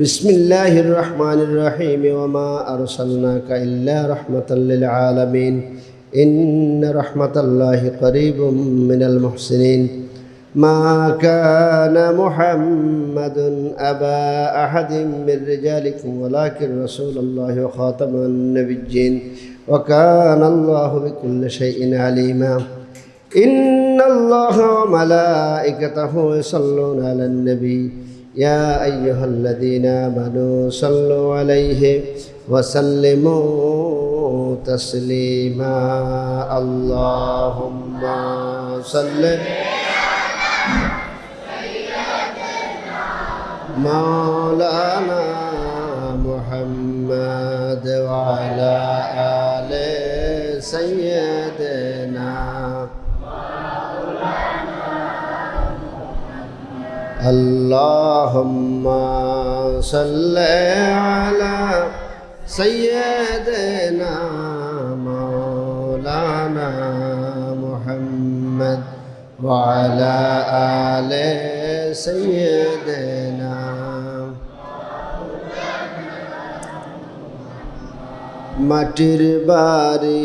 بسم الله الرحمن الرحيم وما أرسلناك إلا رحمة للعالمين إن رحمة الله قريب من المحسنين ما كان محمد أبا أحد من رجالكم ولكن رسول الله وخاتم النبيين وكان الله بكل شيء عليما إن الله وملائكته يصلون على النبي يا أيها الذين آمنوا صلوا عليه وسلموا تسليما. اللهم صل مولانا محمد وعلى آل سيدنا اللهم صل على سيدنا مولانا محمد وعلى آل سيدنا মাটির বাড়ি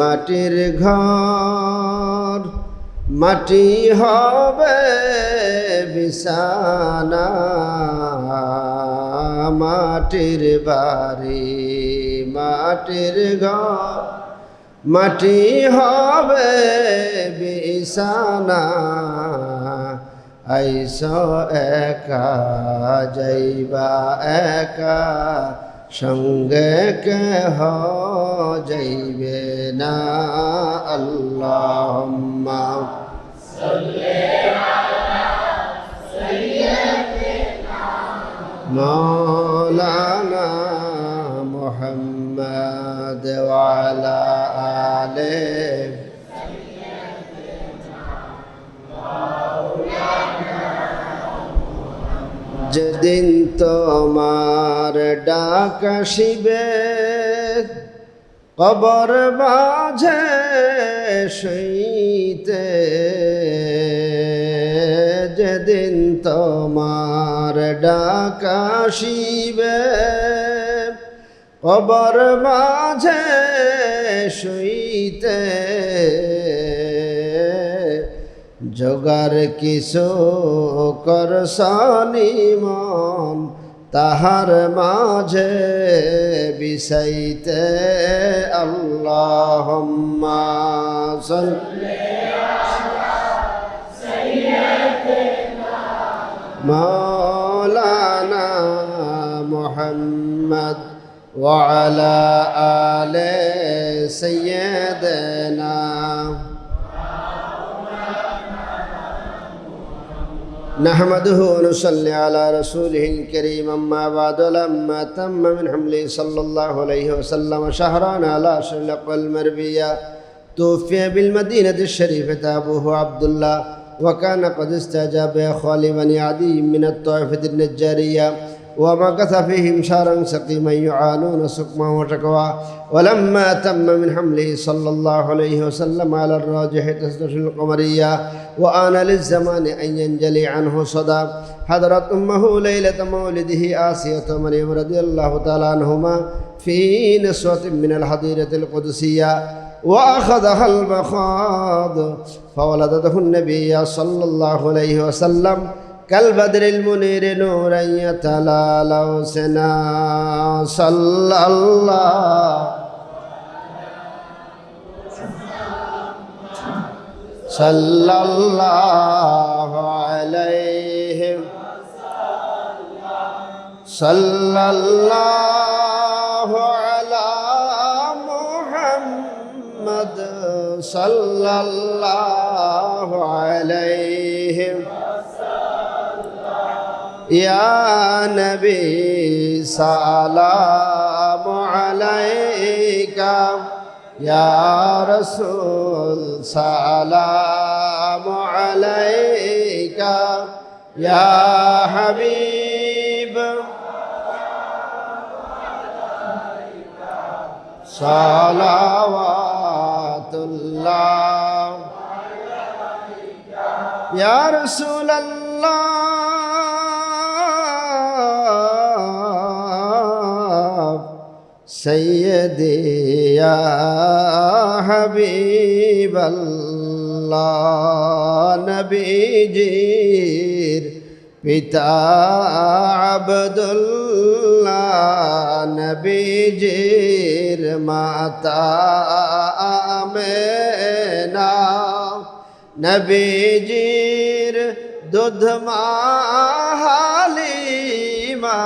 মাটির ঘর মাটি হবে বিছানা মাটির বাড়ি, মাটির ঘর, মাটি হবে বিছানা। আইস একা, যাইবা একা, সঙ্গে কেহ যাইবে না। আল্লাহ مولانا محمد وعلى آله যেদিন তোমার ডাক আসিবে কবর মাঝে শুইতে যেদিন তোমার ডাক আসিবে কবর মাঝে শুইতে জগার কিছু করসানি মন, তাহার মাঝে বিষাইতে। আল্লাহ مولانا محمد وعلى آل سيدنا نحمده ونصلي على رسوله الكريم أما بعد لما تم من حمله صلى الله عليه وسلم شهران على شرق المربية توفي بالمدينة الشريفة أبوه عبد الله وكان قد استجاب أخوال بني عدي من الطائفة النجارية ومكث فيهم شهرا سقيما يعانون سقما وشكوى ولما تم من حمله صلى الله عليه وسلم على الراجح تسدش القمرية وآن للزمان أن ينجلي عنه صدى. حضرت أمه ليلة مولده آسية مريم رضي الله تعالى عنهما في نسوة من الحضيرة القدسية. وأخذها المخاض فولدته النبي صلى الله عليه وسلم كالبدر المنير نورا يتلالى سنا صلى الله صلى الله عليه صلى الله صلى الله عليه يا نبي سلام عليك يا رسول سلام عليك يا حبيب صلوات ইয়া রাসূলুল্লাহ সাইয়্যিদিয়া হাবিবাল্লাহ নবীজির পিতা আব্দুল্লাহ নবীজির মাতা আমেনা নবীজির দুধ হালিমা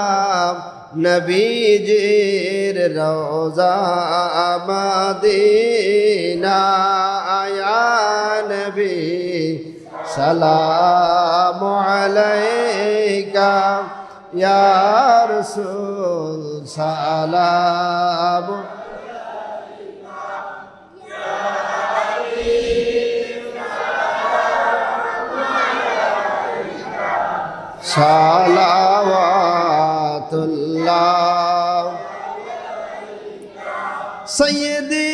নবীজির রোজা মদিনা আয়া নবী সালাম আলাইকা ইয়া রাসূল সালাম সালাওয়াতুল্লাহ। সৈয়দি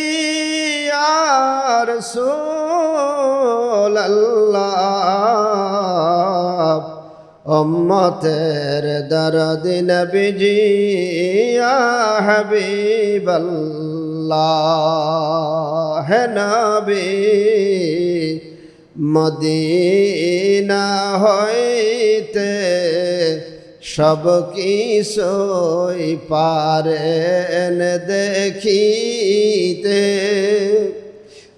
ইয়া রাসূলুল্লাহ। উম্মতের দরদ নবীজি হাবিবাল্লাহ। হে নবী। মদিনা হইতে সব কিছুই পারেন দেখিতে।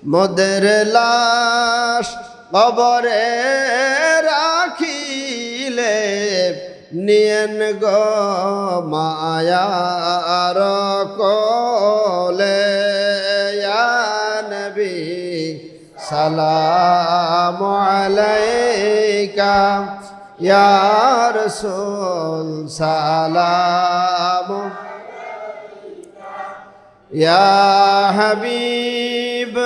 মদের লাশ কবরে রাখিলে নিয়ন গো মায়ার কোলে সালাম আলাইকা ইয়া রাসূল সালাম ইয়া হাবিব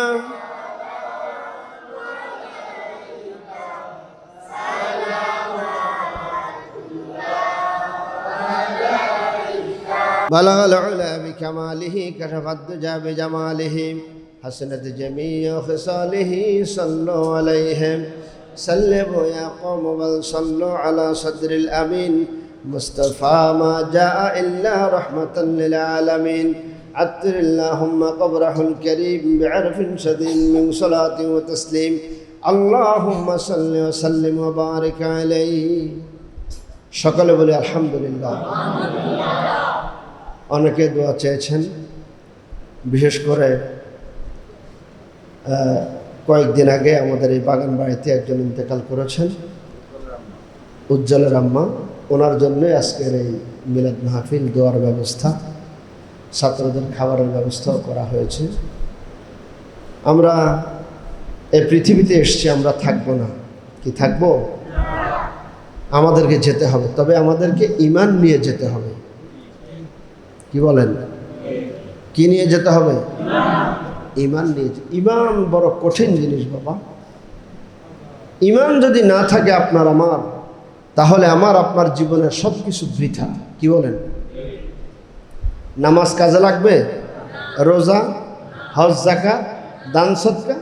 بلغ العلا بكماله كشف الدجى بجماله حسنت جميع خصاله صلوا عليه سلموا يا قوم بل صلوا على صدر الأمين مصطفى ما جاء إلا رحمة للعالمين عطر اللهم قبره الكريم بعرف شديد من صلاة وتسليم اللهم صل وسلم وبارك عليه সকলে বলি আলহামদুলিল্লাহ অনেকে দোয়া চেয়েছেন বিশেষ করে আহ, কয়েকদিন আগে আমাদের এই বাগান বাড়িতে একজন ইন্তেকাল করেছেন উজ্জ্বলের আম্মা ওনার জন্যই আজকের এই মিলাদ মাহফিল দোয়ার ব্যবস্থা, ছাত্রদের খাবারের ব্যবস্থাও করা হয়েছে। আমরা এই পৃথিবীতে এসছি, আমরা থাকব না। কি থাকব? আমাদেরকে যেতে হবে, তবে আমাদেরকে ইমান নিয়ে যেতে হবে। কি বলেন? কি নিয়ে যেতে হবে? ইমান নিয়ে ইমান বড় কঠিন জিনিস বাবা। ইমান যদি না থাকে আপনার আমার, তাহলে আমার, আপনার জীবনের সব কিছু বৃথা। কি বলেন? নামাজ কাজে লাগবে? রোজা, হজ জাকা দান সৎকা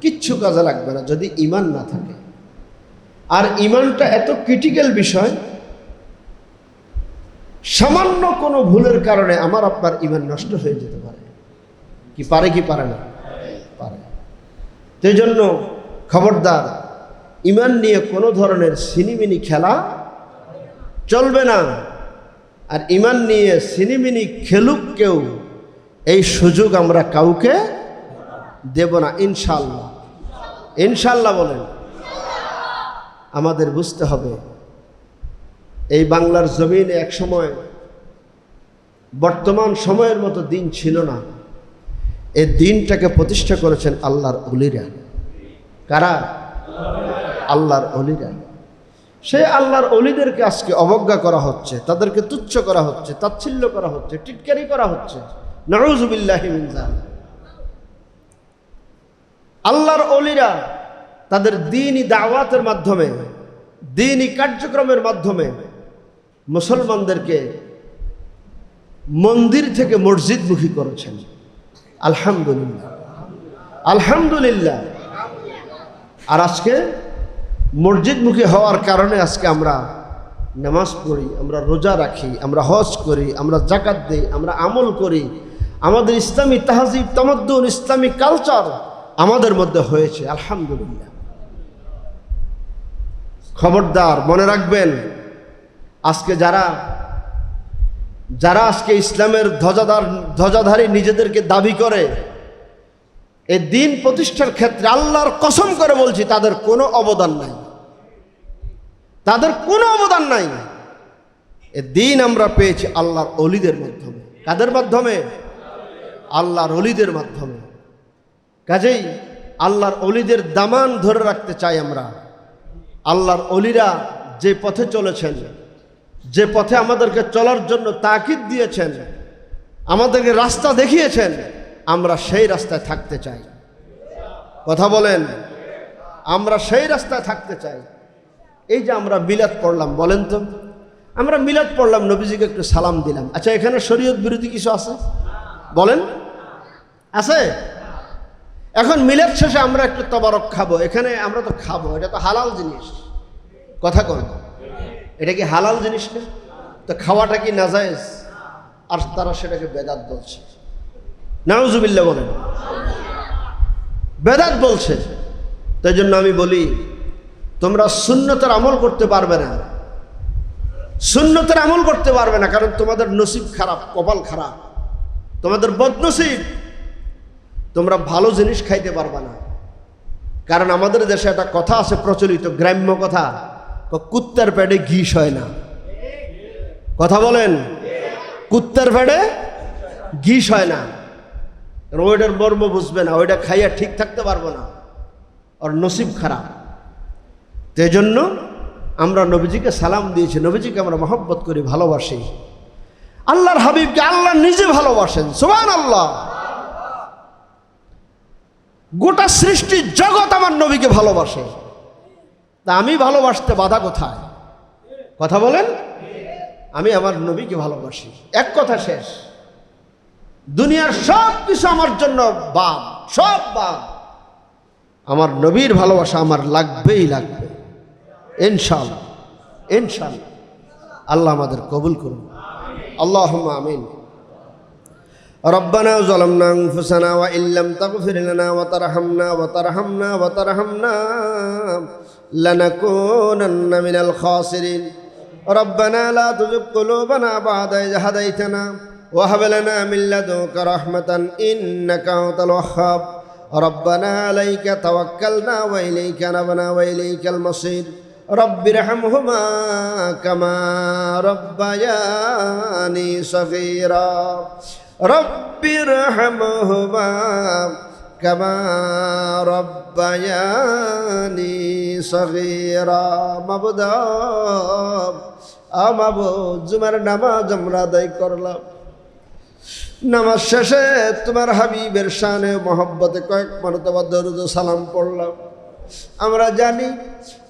কিচ্ছু কাজে লাগবে না যদি ইমান না থাকে। আর ইমানটা এত ক্রিটিক্যাল বিষয়, সামান্য কোনো ভুলের কারণে আমার, আপনার ইমান নষ্ট হয়ে যেতে পারে। কি পারে কি পারে না? পারে। সেই জন্য খবরদার, ইমান নিয়ে কোনো ধরনের সিনিমিনি খেলা চলবে না। আর ইমান নিয়ে সিনিমিনি খেলুক কেউ, এই সুযোগ আমরা কাউকে দেব না। ইনশাল্লাহ ইনশাল্লাহ বলেন, আমাদের বুঝতে হবে, এই বাংলার জমিনে এক সময় বর্তমান সময়ের মতো দিন ছিল না। এই দিনটাকে প্রতিষ্ঠা করেছেন আল্লাহর অলিরা। কারা? আল্লাহর অলিরা। সেই আল্লাহর অলিদেরকে আজকে অবজ্ঞা করা হচ্ছে, তাদেরকে তুচ্ছ করা হচ্ছে, তাচ্ছিল্য করা হচ্ছে, টিটকারি করা হচ্ছে। আল্লাহর অলিরা তাদের দিনই দাওয়াতের মাধ্যমে দিনই কার্যক্রমের মাধ্যমে মুসলমানদেরকে মন্দির থেকে মসজিদমুখী করেছেন। আলহামদুলিল্লাহ। আলহামদুলিল্লাহ। আর আজকে মসজিদমুখী হওয়ার কারণে আজকে আমরা নামাজ পড়ি, আমরা রোজা রাখি, আমরা হজ করি, আমরা জাকাত দিই, আমরা আমল করি। আমাদের ইসলামী তাহাজিব, তামাদ্দুন, ইসলামী কালচার আমাদের মধ্যে হয়েছে, আলহামদুলিল্লাহ। খবরদার, মনে রাখবেন, আজকে যারা যারা আজকে ইসলামের ধ্বজাদার, ধ্বজাধারী নিজেদেরকে দাবি করে এ দিন প্রতিষ্ঠার ক্ষেত্রে আল্লাহর কসম করে বলছি, তাদের কোনো অবদান নাই। তাদের কোনো অবদান নাই। এ দিন আমরা পেয়েছি আল্লাহর অলিদের মাধ্যমে। কাদের মাধ্যমে? আল্লাহর অলিদের মাধ্যমে। কাজেই আল্লাহর অলিদের দামান ধরে রাখতে চাই আমরা। আল্লাহর অলিরা যে পথে চলেছেন যে পথে আমাদেরকে চলার জন্য তাকিদ দিয়েছেন, আমাদেরকে রাস্তা দেখিয়েছেন, আমরা সেই রাস্তায় থাকতে চাই। কথা বলেন, আমরা সেই রাস্তায় থাকতে চাই। এই যে আমরা মিলাদ পড়লাম, বলেন তো। আমরা মিলাদ পড়লাম, নবীজিকে একটু সালাম দিলাম। আচ্ছা এখানে শরীয়ত বিরোধী কিছু আছে? বলেন। আছে? এখন মিলাদ শেষে আমরা একটু তবারক খাব। এখানে আমরা তো খাব, এটা তো হালাল জিনিস। কথা কন। এটা কি হালাল জিনিস না? তো খাওয়াটা কি নাজায়েজ? আর তারা সেটাকে বেদাত বলছে। নাউজুবিল্লা বলেন। বেদাত বলছে। তাই জন্য আমি বলি, তোমরা শূন্যতার আমল করতে পারবে না। শূন্যতার আমল করতে পারবে না, কারণ তোমাদের নসিব খারাপ, কপাল খারাপ। তোমাদের বদনসিব। তোমরা ভালো জিনিস খাইতে পারবে না। কারণ আমাদের দেশে একটা কথা আছে প্রচলিত, গ্রাম্য কথা। কুত্তার প্যাডে ঘিস হয় না। কথা বলেন? কুত্তার প্যাডে ঘিস হয় না। ওইটার মর্ম বুঝবে না, ওইটা খাইয়া ঠিক থাকতে পারব না। আর নসিব খারাপ। এই জন্য আমরা নবীজিকে সালাম দিয়েছি। নবীজিকে আমরা মহব্বত করি, ভালোবাসি। আল্লাহর হাবিবকে আল্লাহ নিজে ভালোবাসেন সোমান আল্লাহ গোটা সৃষ্টি জগৎ আমার নবীকে ভালোবাসে। তা আমি ভালোবাসতে বাধা কোথায় কথা বলেন আমি আমার নবীকে ভালোবাসি এক কথা শেষ দুনিয়ার সব কিছু আমার জন্য বাদ সব বাদ আমার নবীর ভালোবাসা আমার লাগবেই লাগবে ইনশাল ইনশাল আল্লাহ আমাদের কবুল করুন আল্লাহ আমিন ربنا ظلمنا انفسنا وان لم تغفر لنا وترحمنا وترحمنا وترحمنا لنكونن من الخاسرين ربنا لا تزغ قلوبنا بعد إذ هديتنا وهب لنا من لدنك رحمة إنك أنت الوهاب ربنا عليك توكلنا وإليك نبنا وإليك المصير رب ارحمهما كما ربياني صغيرا رب ارحمهما كما ربياني صغيرا মাবুদা আমাবুদ জুমার নামাজ আমরা আদায় করলাম নামাজ শেষে তোমার হাবিবের শানে মহব্বতে কয়েক মরতবা দরুদ ও সালাম পড়লাম আমরা জানি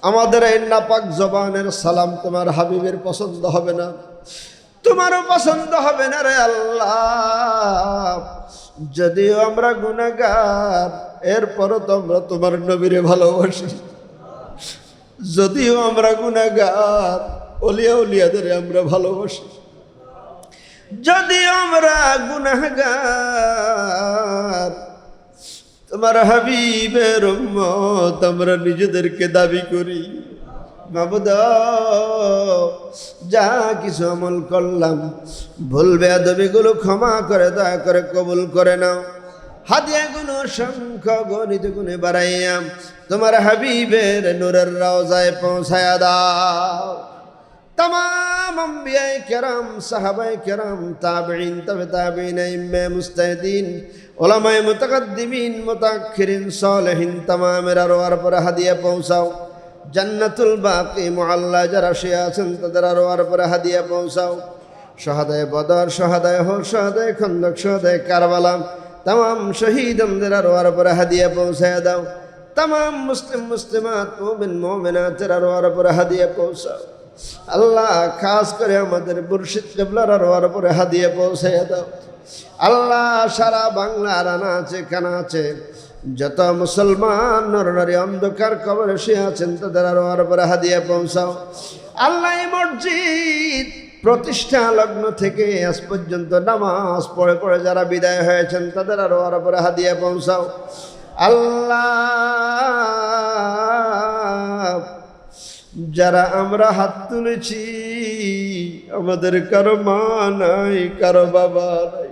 আমাদের এই নাপাক জবানের সালাম তোমার হাবিবের পছন্দ হবে না তোমারও পছন্দ হবে না রে আল্লাহ। যদিও আমরা গুণাগার এরপরও তো আমরা তোমার নবীরে ভালোবাসি। যদিও আমরা গুণাগার অলিয়া উলিয়াদের আমরা ভালোবাসি। যদিও আমরা গুণাগার তোমার হাবিবের উম্মত আমরা নিজেদেরকে দাবি করি। মাবুদ যা কিছু আমল করলাম ভুলবে আদবিগুলো ক্ষমা করে, দয়া করে কবুল করে নাও। হাদিয়া গুণ, শঙ্খ, গণিত গুণে বাড়াইয়াম তোমার হাবিবের নূরের রওজায় পৌঁছায়া দাও। তাম আম্বিয়াই কেরাম, সাহাবাই কেরাম তাবেইন তবে তাবেইন ইম্মে মুস্তাহিদিন, ওলামায় মোতাকদ্দিমিন মোতাক্ষিরিন সলেহীন, তামামের আরও আর পরে হাদিয়া পৌঁছাও। জান্নাতুল বাকি মুআল্লা যারা শুয়ে আছেন, তাদের আরও আর পরে হাদিয়া পৌঁছাও। সহাদায় বদর সহাদায় হোর সহাদায় খন্দক সহাদায় কারবালা। তাম শহীদমদের আরোয়ার পরে হাদিয়া পৌঁছায় দাও। তাম মুসলিম, মুসলিমাত, মোমিন, মোমিনাতের আরোয়ার পরে হাদিয়া পৌঁছাও। আল্লাহ খাস করে আমাদের মুর্শিদ কেবলার আরোয়ার পরে হাদিয়া পৌঁছায় দাও। আল্লাহ সারা বাংলার আনা আছে কানা আছে যত মুসলমান নরনারী অন্ধকার কবরে শুয়ে আছেন, তাদের আরও আর পরে হাদিয়া পৌঁছাও। আল্লাহ মসজিদ প্রতিষ্ঠা লগ্ন থেকে আজ পর্যন্ত নামাজ পড়ে পড়ে যারা বিদায় হয়েছেন, তাদের আরও আর পরে হাদিয়া পৌঁছাও। আল্লাহ, যারা আমরা হাত তুলেছি, আমাদের কারও মা নাই, কারও বাবা নাই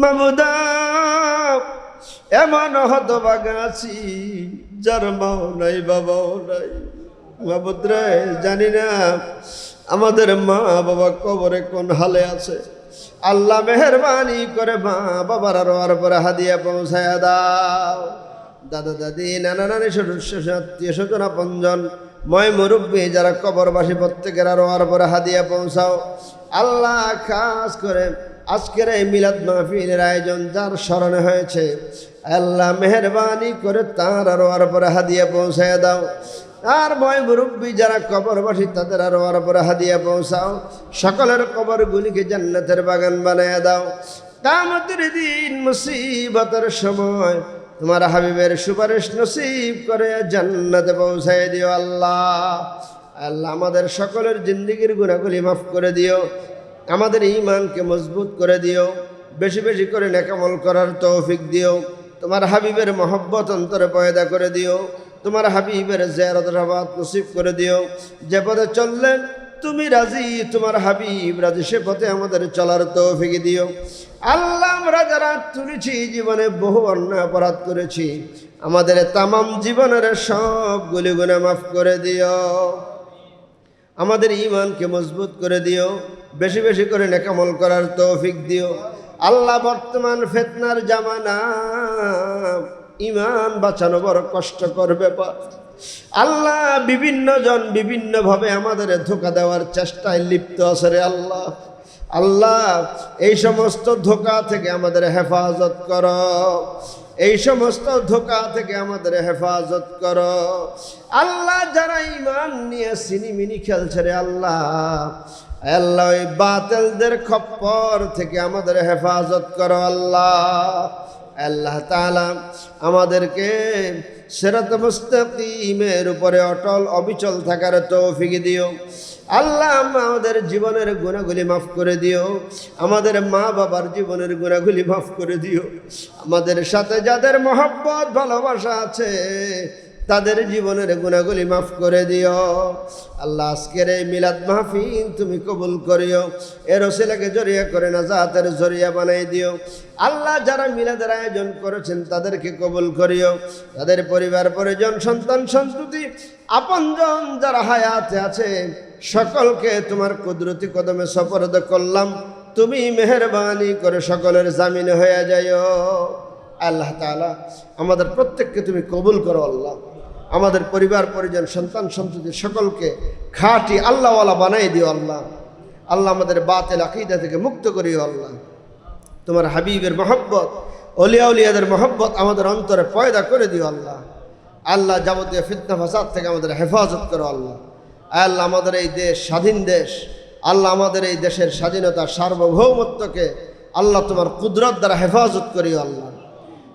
মামুদা, এমন হতবাগা আছি, যার মাও নাই, বাবাও নাই। মামুদ্রে জানি না আমাদের মা বাবা কবরে কোন হালে আছে। আল্লাহ মেহরবানি করে মা বাবার আরও আর পরে হাদিয়া পৌঁছায় দাও। দাদা, দাদি, নানা, নানি সদস্য আত্মীয় স্বজন, আপনজন ময় মুরব্বী যারা কবরবাসী প্রত্যেকের আরও আর পরে হাদিয়া পৌঁছাও। আল্লাহ খাস করে আজকের এই মিলাদ মাহফিলের আয়োজন যার স্মরণে হয়েছে, আল্লাহ মেহরবানি করে তার আরও আর পরে হাদিয়া পৌঁছায় দাও। আর বয় মুরব্বী যারা কবরবাসী, তাদের আরও আর পরে হাদিয়া পৌঁছাও। সকলের কবরগুলিকে জান্নাতের বাগান বানায় দাও। কামতের দিন মুসিবতের সময় তোমার হাবিবের সুপারিশ নসিব করে জান্নাতে পৌঁছায় দিও আল্লাহ। আল্লাহ আমাদের সকলের জিন্দিগির গুণাগুলি মাফ করে দিও। আমাদের ইমানকে মজবুত করে দিও, বেশি বেশি করে নেকামল করার তৌফিক দিও, তোমার হাবিবের মহব্বত অন্তরে পয়দা করে দিও, তোমার হাবিবের জেয়ারত রাবাত নসিব করে দিও। যে পথে চললেন তুমি রাজি, তোমার হাবিব রাজি, সে পথে আমাদের চলার তৌফিক দিও। আল্লাহ, আমরা যারা তুলেছি জীবনে বহু অন্যায় অপরাধ করেছি, আমাদের তামাম জীবনের সব গুলি গুণে মাফ করে দিও। আমাদের ইমানকে মজবুত করে দিও। বেশি বেশি করে নেকামল করার তৌফিক দিও। আল্লাহ বর্তমান ফেতনার জামানা। ইমান বাঁচানো বড় কষ্টকর ব্যাপার আল্লাহ বিভিন্ন জন বিভিন্নভাবে আমাদের ধোকা দেওয়ার চেষ্টায় লিপ্ত আছে রে আল্লাহ। আল্লাহ, এই সমস্ত ধোকা থেকে আমাদের হেফাজত কর। এই সমস্ত ধোকা থেকে আমাদের হেফাজত কর। আল্লাহ যারা ইমান নিয়ে সিনিমিনি খেলছে রে আল্লাহ আল্লাহ ওই বাতেলদের খপ্পর থেকে আমাদের হেফাজত করো আল্লাহ। আল্লাহ তাআলা আমাদেরকে সেরাত মুস্তাকিমের উপরে অটল অবিচল থাকার তৌফিক দিও। আল্লাহ আমাদের জীবনের গুণাগুলি মাফ করে দিও। আমাদের মা বাবার জীবনের গুণাগুলি মাফ করে দিও। আমাদের সাথে যাদের মহব্বত, ভালোবাসা আছে, তাদের জীবনের গুণাগুলি মাফ করে দিও। আল্লাহ, আজকের এই মিলাদ মাহফিল তুমি কবুল করিও। এর ওসিলাকে জড়িয়ে করে না জাহাতের জড়িয়া বানাই দিও। আল্লাহ, যারা মিলাদের আয়োজন করেছেন, তাদেরকে কবুল করিও। তাদের পরিবার, পরিজন, সন্তান, সন্ততি, আপনজন যারা হায়াতে আছে সকলকে তোমার কুদরতি কদমে সপরদ করলাম। তুমি মেহরবানি করে সকলের জামিনে হয়ে যাইও। আল্লাহ তাআলা আমাদের প্রত্যেককে তুমি কবুল করো আল্লাহ। আমাদের পরিবার, পরিজন, সন্তান, সন্ততি সকলকে খাটি আল্লাহওয়ালা বানাই দিও আল্লাহ। আল্লাহ আমাদের বাতেল আকিদা থেকে মুক্ত করিও আল্লাহ। তোমার হাবিবের মহব্বত, অলিয়া উলিয়াদের মহব্বত আমাদের অন্তরে পয়দা করে দিও আল্লাহ। আল্লাহ যাবতীয় ফিতনা ফাসাদ থেকে আমাদের হেফাজত করো আল্লাহ। আল্লাহ আমাদের এই দেশ স্বাধীন দেশ। আল্লাহ আমাদের এই দেশের স্বাধীনতা, সার্বভৌমত্বকে আল্লাহ তোমার কুদরত দ্বারা হেফাজত করিও আল্লাহ।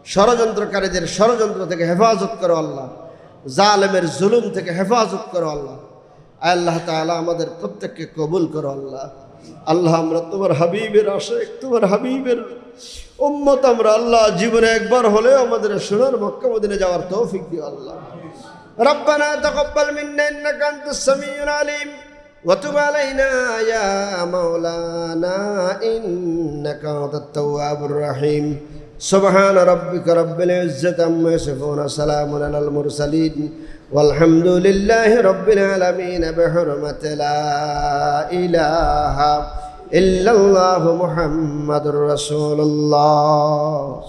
ষড়যন্ত্রকারীদের ষড়যন্ত্র থেকে হেফাজত করো আল্লাহ। জালেমের জুলুম থেকে হেফাজত করো আল্লাহ। আল্লাহ তাআলা আমাদের প্রত্যেককে কবুল করো আল্লাহ। আল্লাহ আমরা তোমার হাবিবের আশেক, তোমার হাবিবের উম্মত। আমরা আল্লাহ জীবনে একবার হলেও আমাদের সোনার মক্কা মদিনে যাওয়ার তৌফিক দিও আল্লাহ। ربنا تقبل منا انك انت السميع العليم وتب علينا يا مولانا انك انت التواب الرحيم سبحان ربك رب العزة عما يصفون سلام على المرسلين والحمد لله رب العالمين بحرمة لا إله إلا الله محمد رسول الله